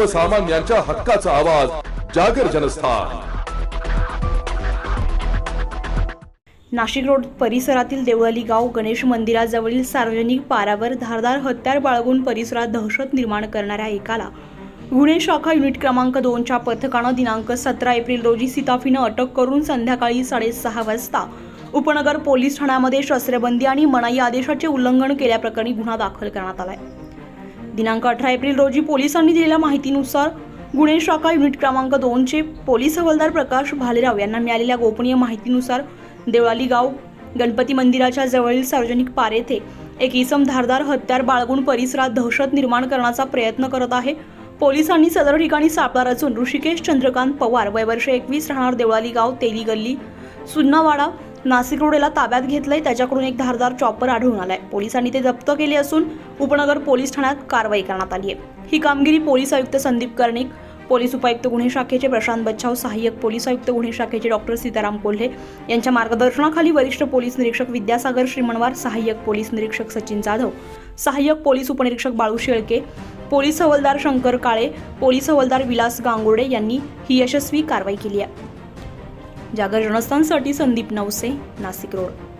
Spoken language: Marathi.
सर्वसामान्यांच्या हक्काचा आवाज जागर जनस्थान. नाशिक रोड परिसरातील देवळाली गाव गणेश मंदिराजवळील सार्वजनिक पारावर धारदार हत्यार बाळगून परिसरात दहशत निर्माण करणाऱ्या एकाला. गुन्हे शाखा युनिट क्रमांक दोनच्या पथकानं दिनांक सतरा एप्रिल रोजी सिताफीनं अटक करून संध्याकाळी साडेसहा वाजता उपनगर पोलीस ठाण्यामध्ये शस्त्रबंदी आणि मनाई आदेशाचे उल्लंघन केल्याप्रकरणी गुन्हा दाखल करण्यात आलाय. दिनांक अठरा एप्रिल रोजी पोलिसांनी दिलेल्या माहितीनुसार गुन्हे शाखा युनिट क्रमांक दोनचे पोलीस हवालदार प्रकाश भालेराव यांना मिळालेल्या गोपनीय माहितीनुसार देवळाली गाव गणपती मंदिराच्या जवळील सार्वजनिक पार येथे एक इसम धारदार हत्यार बाळगून परिसरात दहशत निर्माण करण्याचा प्रयत्न करत आहे. पोलिसांनी सदर ठिकाणी सापळा रचून ऋषिकेश चंद्रकांत पवार वय वर्ष एकवीस राहणार देवळाली गाव तेली गल्ली सुन्नावाडा नाशिक रोडेला ताब्यात घेतलंय त्याच्याकडून एक धारदार चॉपर आढळून आलाय. पोलिसांनी ते जप्त केले असून उपनगर पोलीस ठाण्यात कारवाई करण्यात आली आहे. ही कामगिरी पोलीस आयुक्त संदीप कर्णिक पोलीस उपायुक्त गुन्हे शाखेचे प्रशांत बच्छाव सहाय्यक पोलीस आयुक्त गुन्हे शाखेचे डॉक्टर सीताराम कोल्हे यांच्या मार्गदर्शनाखाली वरिष्ठ पोलीस निरीक्षक विद्यासागर श्रीमणवार सहाय्यक पोलीस निरीक्षक सचिन जाधव सहाय्यक पोलीस उपनिरीक्षक बाळू शेळके पोलीस हवालदार शंकर काळे पोलीस हवालदार विलास गांगुर्डे यांनी ही यशस्वी कारवाई केली आहे. जागर जनस्थानसाठी संदीप नवसे नाशिक रोड.